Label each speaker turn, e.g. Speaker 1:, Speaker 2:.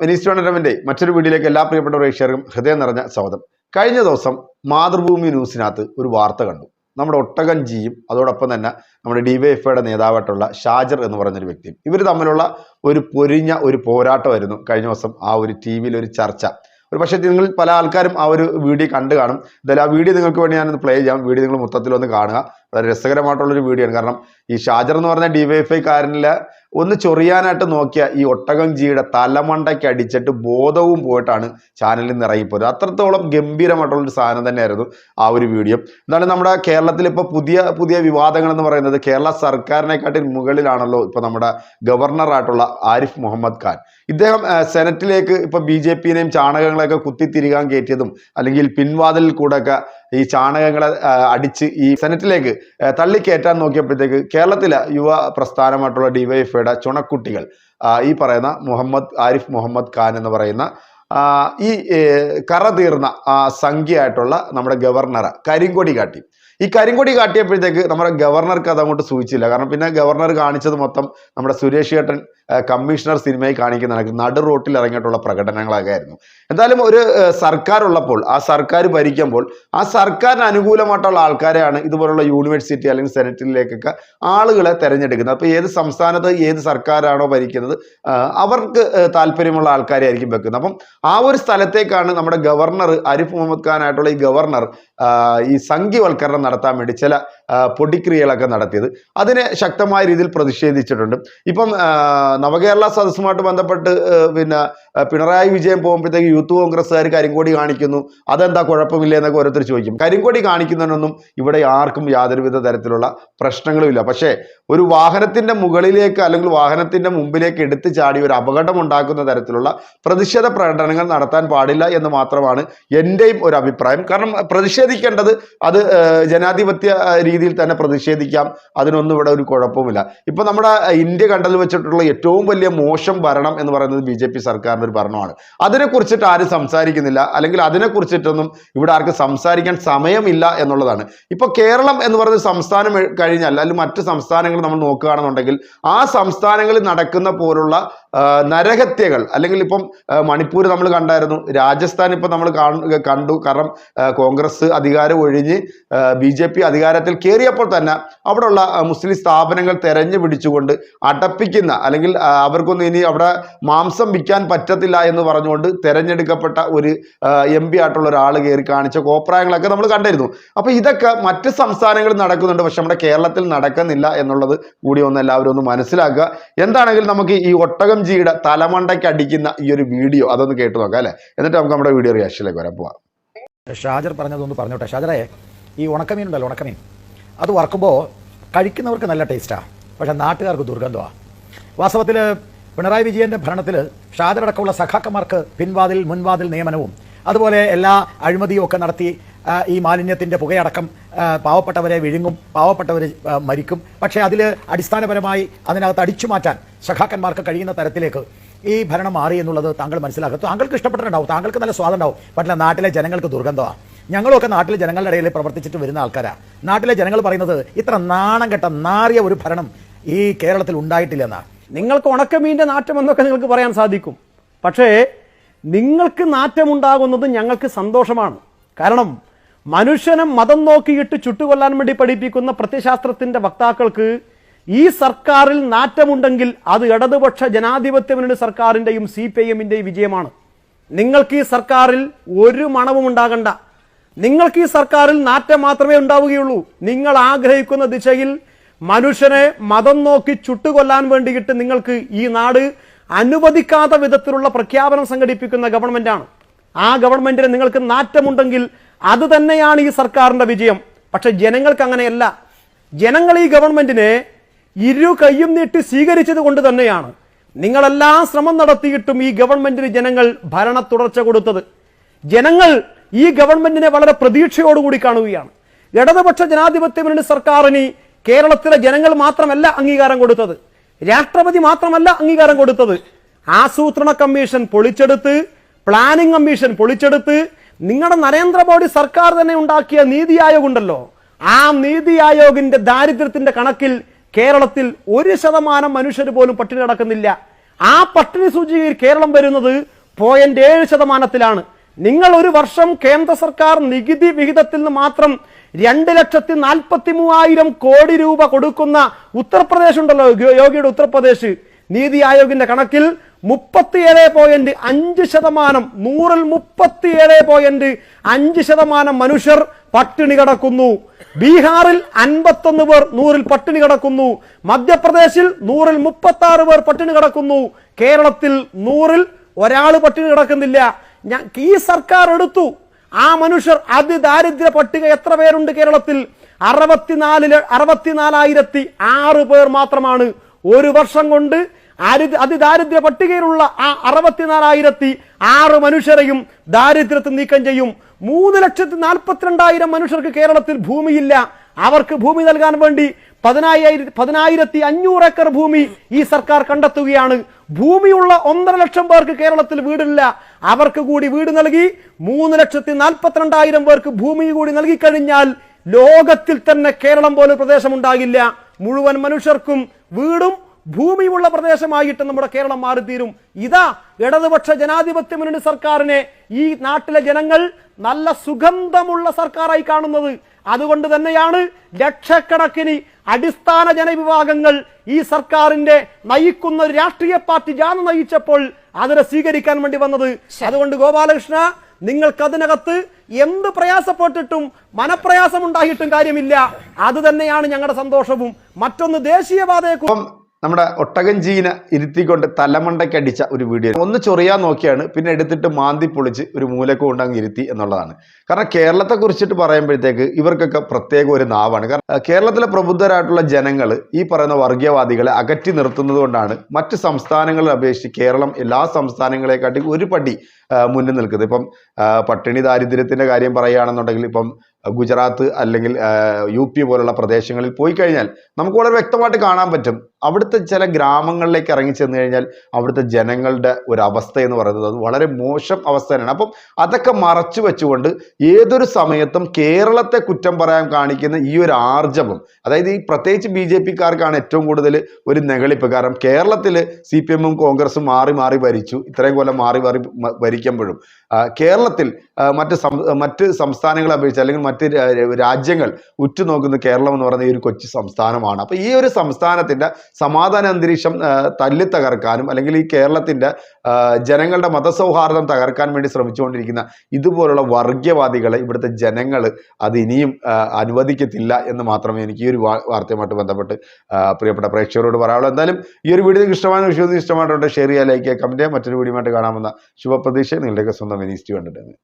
Speaker 1: Venice ടൂർണമെന്റിന്റെ മറ്റൊരു വീഡിയോയിലേക്ക് എല്ലാ പ്രിയപ്പെട്ട പ്രേക്ഷകർക്കും ഹൃദയം നിറഞ്ഞ സ്വാഗതം. കഴിഞ്ഞ ദിവസം മാതൃഭൂമി ന്യൂസിനകത്ത് ഒരു വാർത്ത കണ്ടു. നമ്മുടെ ഒട്ടകൻ ജിയും അതോടൊപ്പം തന്നെ നമ്മുടെ ഡിവൈഎഫ്ഐയുടെ നേതാവായിട്ടുള്ള ഷാജർ എന്ന് പറഞ്ഞൊരു വ്യക്തിയും. ഇവർ തമ്മിലുള്ള ഒരു പൊരിഞ്ഞ ഒരു പോരാട്ടമായിരുന്നു കഴിഞ്ഞ ദിവസം ആ ഒരു ടി ഒരു ചർച്ച. ഒരു പക്ഷേ നിങ്ങൾ പല ആൾക്കാരും ആ ഒരു വീഡിയോ കണ്ടു കാണും. എന്തായാലും ആ വീഡിയോ നിങ്ങൾക്ക് വേണ്ടി ഞാനൊന്ന് പ്ലേ ചെയ്യാം. വീഡിയോ നിങ്ങൾ മൊത്തത്തിലൊന്ന് കാണുക. വളരെ രസകരമായിട്ടുള്ളൊരു വീഡിയോ ആണ്. കാരണം ഈ ഷാജർ എന്ന് പറഞ്ഞ ഡിവൈഎഫ്ഐ കാരനിൽ ഒന്ന് ചൊറിയാനായിട്ട് നോക്കിയ ഈ ഒട്ടകം ജിയുടെ തലമണ്ടയ്ക്ക് അടിച്ചിട്ട് ബോധവും പോയിട്ടാണ് ചാനലിൽ നിന്ന് ഇറങ്ങിപ്പോയത് അത്രത്തോളം ഗംഭീരമായിട്ടുള്ളൊരു സാധനം തന്നെയായിരുന്നു ആ ഒരു വീഡിയോ എന്താണ് നമ്മുടെ കേരളത്തിൽ ഇപ്പോൾ പുതിയ പുതിയ വിവാദങ്ങൾ എന്ന് പറയുന്നത് കേരള സർക്കാരിനെക്കാട്ടിൽ മുകളിലാണല്ലോ ഇപ്പോൾ നമ്മുടെ ഗവർണറായിട്ടുള്ള ആരിഫ് മുഹമ്മദ് ഖാൻ. ഇദ്ദേഹം സെനറ്റിലേക്ക് ഇപ്പൊ ബി ജെ പിനെയും ചാണകങ്ങളെയൊക്കെ കുത്തിത്തിരികാൻ കയറ്റിയതും അല്ലെങ്കിൽ പിൻവാതിലിൽ കൂടെയൊക്കെ ഈ ചാണകങ്ങളെ അടിച്ച് ഈ സെനറ്റിലേക്ക് തള്ളിക്കയറ്റാൻ നോക്കിയപ്പോഴത്തേക്ക് കേരളത്തിലെ യുവ പ്രസ്ഥാനമായിട്ടുള്ള ഡിവൈഎഫ്ഐയുടെ ചുണക്കുട്ടികൾ ഈ പറയുന്ന മുഹമ്മദ് ആരിഫ് മുഹമ്മദ് ഖാൻ എന്ന് പറയുന്ന ഈ കറ തീർന്ന സംഖ്യയായിട്ടുള്ള നമ്മുടെ ഗവർണർ കരിങ്കൊടി കാട്ടി. ഈ കരിങ്കൊടി കാട്ടിയപ്പോഴത്തേക്ക് നമ്മുടെ ഗവർണർക്ക് അത് അങ്ങോട്ട് സൂചിച്ചില്ല. കാരണം പിന്നെ ഗവർണർ കാണിച്ചത് മൊത്തം നമ്മുടെ സുരേഷ് ഏട്ടൻ കമ്മീഷണർ സിനിമയിൽ കാണിക്കുന്ന കണക്ക് നടു റോട്ടിൽ ഇറങ്ങിയിട്ടുള്ള പ്രകടനങ്ങളൊക്കെ ആയിരുന്നു എന്തായാലും ഒരു സർക്കാർ ഉള്ളപ്പോൾ ആ സർക്കാർ ഭരിക്കുമ്പോൾ ആ സർക്കാരിന് അനുകൂലമായിട്ടുള്ള ആൾക്കാരെയാണ് ഇതുപോലുള്ള യൂണിവേഴ്സിറ്റി അല്ലെങ്കിൽ സെനറ്റിലേക്കൊക്കെ ആളുകളെ തിരഞ്ഞെടുക്കുന്നത്. അപ്പോൾ ഏത് സംസ്ഥാനത്ത് ഏത് സർക്കാരാണോ ഭരിക്കുന്നത് അവർക്ക് താല്പര്യമുള്ള ആൾക്കാരെ ആയിരിക്കും വെക്കുന്നത്. അപ്പം ആ ഒരു സ്ഥലത്തേക്കാണ് നമ്മുടെ ഗവർണർ ആരിഫ് മുഹമ്മദ് ഖാൻ ആയിട്ടുള്ള ഈ ഗവർണർ ഈ സംഖ്യവൽക്കരണം നടത്താൻ വേണ്ടി ചില പൊടിക്രിയകളൊക്കെ നടത്തിയത്. അതിനെ ശക്തമായ രീതിയിൽ പ്രതിഷേധിച്ചിട്ടുണ്ട്. ഇപ്പം നവകേരള സദസ്സുമായിട്ട് ബന്ധപ്പെട്ട് പിന്നെ പിണറായി വിജയൻ പോകുമ്പോഴത്തേക്ക് യൂത്ത് കോൺഗ്രസ്സുകാർ കരിങ്കോടി കാണിക്കുന്നു. അതെന്താ കുഴപ്പമില്ല എന്നൊക്കെ ഓരോരുത്തർ ചോദിക്കും. കരിങ്കോടി കാണിക്കുന്നതിനൊന്നും ഇവിടെ ആർക്കും യാതൊരുവിധ തരത്തിലുള്ള പ്രശ്നങ്ങളുമില്ല. പക്ഷേ ഒരു വാഹനത്തിന്റെ മുകളിലേക്ക് അല്ലെങ്കിൽ വാഹനത്തിന്റെ മുമ്പിലേക്ക് എടുത്തു ചാടി ഒരു അപകടം ഉണ്ടാക്കുന്ന തരത്തിലുള്ള പ്രതിഷേധ പ്രകടനങ്ങൾ നടത്താൻ പാടില്ല എന്ന് മാത്രമാണ് എന്റെയും ഒരു അഭിപ്രായം. കാരണം പ്രതിഷേധിക്കേണ്ടത് അത് ജനാധിപത്യ ആ, രീതിയിൽ തന്നെ പ്രതിഷേധിക്കാം. അതിനൊന്നും ഇവിടെ ഒരു കുഴപ്പമില്ല ഇപ്പൊ നമ്മുടെ ഇന്ത്യ കണ്ടൽ വെച്ചിട്ടുള്ള ഏറ്റവും വലിയ മോശം ഭരണം എന്ന് പറയുന്നത് ബി ജെ പി സർക്കാരിന്റെ ഒരു ഭരണമാണ്. അതിനെക്കുറിച്ചിട്ട് ആരും സംസാരിക്കുന്നില്ല. അല്ലെങ്കിൽ അതിനെക്കുറിച്ചിട്ടൊന്നും ഇവിടെ ആർക്കും സംസാരിക്കാൻ സമയമില്ല എന്നുള്ളതാണ്. ഇപ്പൊ കേരളം എന്ന് പറയുന്ന സംസ്ഥാനം കഴിഞ്ഞാൽ അല്ലെങ്കിൽ മറ്റ് സംസ്ഥാനങ്ങൾ നമ്മൾ നോക്കുകയാണെന്നുണ്ടെങ്കിൽ ആ സംസ്ഥാനങ്ങളിൽ നടക്കുന്ന പോലുള്ള നരഹത്യകൾ അല്ലെങ്കിൽ ഇപ്പം മണിപ്പൂർ നമ്മൾ കണ്ടായിരുന്നു. രാജസ്ഥാൻ ഇപ്പം നമ്മൾ കാണു- കണ്ടു. കാരണം കോൺഗ്രസ് അധികാരം ഒഴിഞ്ഞ് ബി ജെ പി അധികാരത്തിൽ കയറിയപ്പോൾ തന്നെ അവിടെയുള്ള മുസ്ലിം സ്ഥാപനങ്ങൾ തെരഞ്ഞു പിടിച്ചുകൊണ്ട് അടപ്പിക്കുന്ന അല്ലെങ്കിൽ അവർക്കൊന്നും ഇനി അവിടെ മാംസം വിൽക്കാൻ പറ്റത്തില്ല എന്ന് പറഞ്ഞുകൊണ്ട് തെരഞ്ഞെടുക്കപ്പെട്ട ഒരു എം പി ആയിട്ടുള്ള ഒരാൾ കയറി കാണിച്ച കോപ്രായങ്ങളൊക്കെ നമ്മൾ കണ്ടിരുന്നു. അപ്പോൾ ഇതൊക്കെ മറ്റ് സംസ്ഥാനങ്ങളിൽ നടക്കുന്നുണ്ട്. പക്ഷെ നമ്മുടെ കേരളത്തിൽ നടക്കുന്നില്ല എന്നുള്ളത് കൂടി ഒന്ന് എല്ലാവരും ഒന്ന് മനസ്സിലാക്കുക. എന്താണെങ്കിലും നമുക്ക് ഈ ഒട്ടകം ജിയുടെ തലമണ്ടയ്ക്ക് അടിക്കുന്ന ഈ ഒരു വീഡിയോ അതൊന്ന് കേട്ടു നോക്കാം അല്ലേ? എന്നിട്ട് നമുക്ക് നമ്മുടെ വീഡിയോ റിയാക്ഷനിലേക്ക് വരാൻ പോവാം.
Speaker 2: ഷാജർ പറഞ്ഞതൊന്ന് പറഞ്ഞോട്ടെ. ഷാജറേ ഈ ഉണക്കമീൻ ഉണ്ടല്ലോ ഉണക്കമീൻ. അത് വറക്കുമ്പോൾ കഴിക്കുന്നവർക്ക് നല്ല ടേസ്റ്റാണ് പക്ഷേ നാട്ടുകാർക്ക് ദുർഗന്ധമാണ് വാസ്തവത്തിൽ പിണറായി വിജയന്റെ ഭരണത്തിൽ ഷാജറടക്കമുള്ള സഖാക്കന്മാർക്ക് പിൻവാതിൽ മുൻവാതിൽ നിയമനവും അതുപോലെ എല്ലാ അഴിമതിയും ഒക്കെ നടത്തി ഈ മാലിന്യത്തിന്റെ പുകയടക്കം പാവപ്പെട്ടവരെ വിഴുങ്ങും പാവപ്പെട്ടവർ മരിക്കും. പക്ഷേ അതിൽ അടിസ്ഥാനപരമായി അതിനകത്ത് അടിച്ചു മാറ്റാൻ സഖാക്കന്മാർക്ക് കഴിയുന്ന തരത്തിലേക്ക് ഈ ഭരണം മാറി എന്നുള്ളത് താങ്കൾ മനസ്സിലാക്കുക താങ്കൾക്ക് ഇഷ്ടപ്പെട്ടിട്ടുണ്ടാവും. താങ്കൾക്ക് നല്ല സ്വാദം ഉണ്ടാവും പക്ഷേ നാട്ടിലെ ജനങ്ങൾക്ക് ദുർഗന്ധമാണ് ഞങ്ങളൊക്കെ നാട്ടിലെ ജനങ്ങളുടെ ഇടയിൽ പ്രവർത്തിച്ചിട്ട് വരുന്ന ആൾക്കാരാണ് നാട്ടിലെ ജനങ്ങൾ പറയുന്നത് ഇത്ര നാണം കെട്ട നാറിയ ഒരു ഭരണം ഈ കേരളത്തിൽ ഉണ്ടായിട്ടില്ലെന്നാണ്
Speaker 3: നിങ്ങൾക്ക് ഉണക്കമീന്റെ നാറ്റം എന്നൊക്കെ നിങ്ങൾക്ക് പറയാൻ സാധിക്കും. പക്ഷേ നിങ്ങൾക്ക് നാറ്റമുണ്ടാകുന്നത് ഞങ്ങൾക്ക് സന്തോഷമാണ്. കാരണം മനുഷ്യനെ മതം നോക്കിയിട്ട് ചുട്ടുകൊല്ലാൻ വേണ്ടി പഠിപ്പിക്കുന്ന പ്രത്യശാസ്ത്രത്തിന്റെ വക്താക്കൾക്ക് ഈ സർക്കാരിൽ നാറ്റമുണ്ടെങ്കിൽ അത് ഇടതുപക്ഷ ജനാധിപത്യ മുന്നണി സർക്കാരിന്റെയും സി പി ഐ വിജയമാണ്. നിങ്ങൾക്ക് ഈ സർക്കാരിൽ ഒരു മണവും ഉണ്ടാകണ്ട. നിങ്ങൾക്ക് ഈ സർക്കാരിൽ നാറ്റം മാത്രമേ ഉണ്ടാവുകയുള്ളൂ. നിങ്ങൾ ആഗ്രഹിക്കുന്ന ദിശയിൽ മനുഷ്യനെ മതം നോക്കി ചുട്ടുകൊല്ലാൻ വേണ്ടിയിട്ട് നിങ്ങൾക്ക് ഈ നാട് അനുവദിക്കാത്ത വിധത്തിലുള്ള പ്രഖ്യാപനം സംഘടിപ്പിക്കുന്ന ഗവൺമെന്റാണ്. ആ ഗവൺമെന്റിന് നിങ്ങൾക്ക് നാറ്റമുണ്ടെങ്കിൽ അത് തന്നെയാണ് ഈ സർക്കാരിന്റെ വിജയം. പക്ഷെ ജനങ്ങൾക്ക് അങ്ങനെയല്ല. ജനങ്ങൾ ഈ ഗവൺമെന്റിനെ ഇരു കൈയും നീട്ടി സ്വീകരിച്ചത് കൊണ്ട് തന്നെയാണ്. നിങ്ങളെല്ലാം ശ്രമം നടത്തിയിട്ടും ഈ ഗവൺമെന്റിന് ജനങ്ങൾ ഭരണ തുടർച്ച കൊടുത്തത്. ജനങ്ങൾ ഈ ഗവൺമെന്റിനെ വളരെ പ്രതീക്ഷയോടുകൂടി കാണുകയാണ്. ഇടതുപക്ഷ ജനാധിപത്യ മുന്നണി സർക്കാരിന് കേരളത്തിലെ ജനങ്ങൾ മാത്രമല്ല അംഗീകാരം കൊടുത്തത്. രാഷ്ട്രപതി മാത്രമല്ല അംഗീകാരം കൊടുത്തത്. ആസൂത്രണ കമ്മീഷൻ പൊളിച്ചെടുത്ത് പ്ലാനിംഗ് കമ്മീഷൻ പൊളിച്ചെടുത്ത് നിങ്ങളുടെ നരേന്ദ്രമോദി സർക്കാർ തന്നെ ഉണ്ടാക്കിയ നീതി ആയോഗ് ഉണ്ടല്ലോ ആ നീതി ആയോഗിന്റെ ദാരിദ്ര്യത്തിന്റെ കണക്കിൽ കേരളത്തിൽ ഒരു ശതമാനം മനുഷ്യർ പോലും പട്ടിണി നടക്കുന്നില്ല ആ പട്ടിണി സൂചികയിൽ കേരളം വരുന്നത് പോയിന്റ് ഏഴ് ശതമാനത്തിലാണ്. നിങ്ങൾ ഒരു വർഷം കേന്ദ്ര സർക്കാർ നികുതി വിഹിതത്തിൽ നിന്ന് മാത്രം രണ്ട് ലക്ഷത്തി നാൽപ്പത്തി മൂവായിരം കോടി രൂപ കൊടുക്കുന്ന ഉത്തർപ്രദേശ് ഉണ്ടല്ലോ യോഗിയുടെ ഉത്തർപ്രദേശ്. നീതി ആയോഗിന്റെ കണക്കിൽ മുപ്പത്തിയേഴ് പോയിന്റ് അഞ്ച് ശതമാനം നൂറിൽ മുപ്പത്തിയേഴ് പോയിന്റ് അഞ്ച് ശതമാനം മനുഷ്യർ പട്ടിണി കിടക്കുന്നു. ബീഹാറിൽ അൻപത്തൊന്ന് പേർ നൂറിൽ പട്ടിണി കിടക്കുന്നു. മധ്യപ്രദേശിൽ നൂറിൽ മുപ്പത്തി ആറ് പേർ പട്ടിണി കിടക്കുന്നു. കേരളത്തിൽ നൂറിൽ ഒരാൾ പട്ടിണി കിടക്കുന്നില്ല. ഞാൻ ഈ സർക്കാർ എടുത്തു ആ മനുഷ്യർ അതിദാരിദ്ര്യ പട്ടിക എത്ര പേരുണ്ട് കേരളത്തിൽ? അറുപത്തിനാലിൽ അറുപത്തിനാലായിരത്തി ആറ് പേർ മാത്രമാണ്. ഒരു വർഷം കൊണ്ട് അതിദാരിദ്ര്യ പട്ടികയിലുള്ള ആ അറുപത്തിനാലായിരത്തി ആറ് മനുഷ്യരെയും ദാരിദ്ര്യത്തിൽ നീക്കം ചെയ്യും. മൂന്ന് ലക്ഷത്തി നാൽപ്പത്തിരണ്ടായിരം മനുഷ്യർക്ക് കേരളത്തിൽ ഭൂമിയില്ല. അവർക്ക് ഭൂമി നൽകാൻ വേണ്ടി പതിനായിരത്തി പതിനായിരത്തി അഞ്ഞൂറ് ഏക്കർ ഭൂമി ഈ സർക്കാർ കണ്ടെത്തുകയാണ്. ഭൂമിയുള്ള ഒന്നര ലക്ഷം പേർക്ക് കേരളത്തിൽ വീടില്ല. അവർക്ക് കൂടി വീട് നൽകി മൂന്ന് ലക്ഷത്തി നാൽപ്പത്തിരണ്ടായിരം പേർക്ക് ഭൂമി കൂടി നൽകിക്കഴിഞ്ഞാൽ ലോകത്തിൽ തന്നെ കേരളം പോലെ പ്രദേശം ഉണ്ടാകില്ല മുഴുവൻ മനുഷ്യർക്കും വീടും ഭൂമിയുള്ള പ്രദേശമായിട്ട് നമ്മുടെ കേരളം മാറിത്തീരും. ഇതാ ഇടതുപക്ഷ ജനാധിപത്യ മുന്നണി സർക്കാരിനെ ഈ നാട്ടിലെ ജനങ്ങൾ നല്ല സുഗന്ധമുള്ള സർക്കാരായി കാണുന്നത്. അതുകൊണ്ട് തന്നെയാണ് ലക്ഷക്കണക്കിന് അടിസ്ഥാന ജനവിഭാഗങ്ങൾ ഈ സർക്കാരിന്റെ നയിക്കുന്ന ഒരു രാഷ്ട്രീയ പാർട്ടി ജാഥ നയിച്ചപ്പോൾ അതിനെ സ്വീകരിക്കാൻ വേണ്ടി വന്നത്. അതുകൊണ്ട് ഗോപാലകൃഷ്ണ നിങ്ങൾക്ക് അതിനകത്ത് എന്ത് പ്രയാസപ്പെട്ടിട്ടും മനപ്രയാസം ഉണ്ടായിട്ടും കാര്യമില്ല. അത് തന്നെയാണ് ഞങ്ങളുടെ സന്തോഷവും. മറ്റൊന്ന് ദേശീയപാതയെ
Speaker 1: നമ്മുടെ ഒട്ടകഞ്ചീനെ ഇരുത്തിക്കൊണ്ട് തലമണ്ടയ്ക്കടിച്ച ഒരു വീഡിയോ ഒന്ന് ചൊറിയാൻ നോക്കിയാണ് പിന്നെ എടുത്തിട്ട് മാന്തി പൊളിച്ച് ഒരു മൂലക്ക് കൊണ്ടങ്ങ് ഇരുത്തി എന്നുള്ളതാണ്. കാരണം കേരളത്തെ കുറിച്ചിട്ട് പറയുമ്പോഴത്തേക്ക് ഇവർക്കൊക്കെ പ്രത്യേക ഒരു നാവാണ്. കാരണം കേരളത്തിലെ പ്രബുദ്ധരായിട്ടുള്ള ജനങ്ങൾ ഈ പറയുന്ന വർഗീയവാദികളെ അകറ്റി നിർത്തുന്നത് കൊണ്ടാണ് മറ്റ് സംസ്ഥാനങ്ങളെ അപേക്ഷിച്ച് കേരളം എല്ലാ സംസ്ഥാനങ്ങളെക്കാട്ടി ഒരു പടി മുന്നിൽ നിൽക്കുന്നത്. ഇപ്പം പട്ടിണി ദാരിദ്ര്യത്തിന്റെ കാര്യം പറയുകയാണെന്നുണ്ടെങ്കിൽ ഇപ്പം ഗുജറാത്ത് അല്ലെങ്കിൽ യു പി പോലുള്ള പ്രദേശങ്ങളിൽ പോയി കഴിഞ്ഞാൽ നമുക്ക് വളരെ വ്യക്തമായിട്ട് കാണാൻ പറ്റും. അവിടുത്തെ ചില ഗ്രാമങ്ങളിലേക്ക് ഇറങ്ങി ചെന്ന് കഴിഞ്ഞാൽ അവിടുത്തെ ജനങ്ങളുടെ ഒരു അവസ്ഥ എന്ന് പറയുന്നത് അത് വളരെ മോശം അവസ്ഥ തന്നെയാണ്. അപ്പം അതൊക്കെ മറച്ചു വെച്ചുകൊണ്ട് ഏതൊരു സമയത്തും കേരളത്തെ കുറ്റം പറയാൻ കാണിക്കുന്ന ഈ ഒരു ആർജവം അതായത് ഈ പ്രത്യേകിച്ച് ബി ജെ പിക്കാർക്കാണ് ഏറ്റവും കൂടുതൽ ഒരു നെകളിപ്പ് കാരണം കേരളത്തിൽ സി പി എമ്മും കോൺഗ്രസും മാറി മാറി ഭരിച്ചു. ഇത്രയും കൊല്ലം മാറി മാറി ആ, കേരളത്തിൽ മറ്റ് മറ്റ് സംസ്ഥാനങ്ങളെ അപേക്ഷിച്ച് അല്ലെങ്കിൽ മറ്റ് രാജ്യങ്ങൾ ഉറ്റുനോക്കുന്ന കേരളം എന്ന് പറയുന്ന ഈ ഒരു കൊച്ചു സംസ്ഥാനമാണ്. അപ്പോൾ ഈ ഒരു സംസ്ഥാനത്തിന്റെ സമാധാന അന്തരീക്ഷം തല്ലി തകർക്കാനും അല്ലെങ്കിൽ ഈ കേരളത്തിന്റെ ജനങ്ങളുടെ മതസൗഹാർദ്ദം തകർക്കാൻ വേണ്ടി ശ്രമിച്ചുകൊണ്ടിരിക്കുന്ന ഇതുപോലുള്ള വർഗീയവാദികളെ ഇവിടുത്തെ ജനങ്ങൾ അത് ഇനിയും അനുവദിക്കത്തില്ല എന്ന് മാത്രമേ എനിക്ക് ഈ ഒരു വാർത്തയുമായിട്ട് ബന്ധപ്പെട്ട് പ്രിയപ്പെട്ട പ്രേക്ഷകരോട് പറയാനുള്ളൂ. എന്തായാലും ഈ ഒരു വീഡിയോ ഇഷ്ടമാണ് വിഷയം ഇഷ്ടമായിട്ടുണ്ട് ഷെയർ ചെയ്യുക ലൈക്ക് ചെയ്യുക കമന്റ് ചെയ്യുക. മറ്റൊരു വീഡിയോ ആയിട്ട് കാണാമെന്ന ശുഭപ്രതീക്ഷ. നിങ്ങളുടെയൊക്കെ സ്വന്തം many students in it.